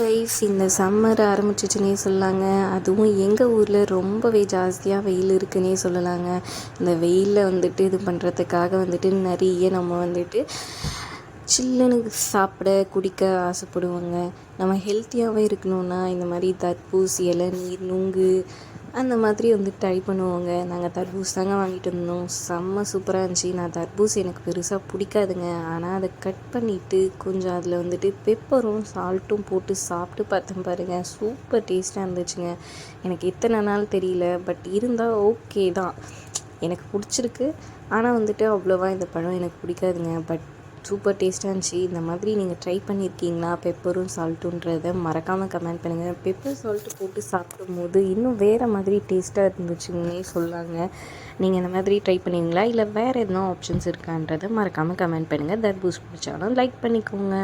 Wise இந்த summer ஆரம்பிச்சிச்சுனே சொல்லலாங்க அதுவும் எங்கள் ஊரில் ரொம்பவே ஜாஸ்தியாக வெயில் இருக்குன்னே சொல்லலாங்க. இந்த வெயிலில் வந்துட்டு இது பண்ணுறதுக்காக வந்துட்டு நிறைய நம்ம வந்துட்டு சில்லுன்னு சாப்பிட குடிக்க ஆசைப்படுவோங்க. நம்ம ஹெல்த்தியாகவே இருக்கணும்னா இந்த மாதிரி தர்பூசி இலை நீர் நுங்கு அந்த மாதிரி வந்து ட்ரை பண்ணுவோங்க. நாங்கள் தர்பூஸ் தாங்க வாங்கிட்டு வந்தோம். செம்ம சூப்பராக இருந்துச்சு. நான் தர்பூஸ் எனக்கு பெருசாக பிடிக்காதுங்க. ஆனால் அதை கட் பண்ணிவிட்டு கொஞ்சம் அதில் வந்துட்டு பெப்பரும் சால்ட்டும் போட்டு சாப்பிட்டு பார்த்தேன் பாருங்கள் சூப்பர் டேஸ்ட்டாக இருந்துச்சுங்க. எனக்கு எத்தனை நாள் தெரியல. பட் இருந்தால் ஓகே தான். எனக்கு பிடிச்சிருக்கு. ஆனால் வந்துட்டு அவ்வளோவா இந்த பழம் எனக்கு பிடிக்காதுங்க. பட் சூப்பர் டேஸ்ட்டாக இருந்துச்சு. இந்த மாதிரி நீங்கள் ட்ரை பண்ணியிருக்கீங்களா பெப்பரும் சால்ட்டுன்றதை மறக்காமல் கமெண்ட் பண்ணுங்கள் பெப்பர் சால்ட்டு போட்டு சாப்பிடும்போது இன்னும் வேறு மாதிரி டேஸ்ட்டாக இருந்துச்சுன்னே சொல்லாங்க. நீங்கள் இந்த மாதிரி ட்ரை பண்ணுவீங்களா இல்லை வேறு எதுனா ஆப்ஷன்ஸ் இருக்கான்றதை மறக்காமல் கமெண்ட் பண்ணுங்கள் தர்பூஸ் பிடிச்சாலும் லைக் பண்ணிக்கோங்க.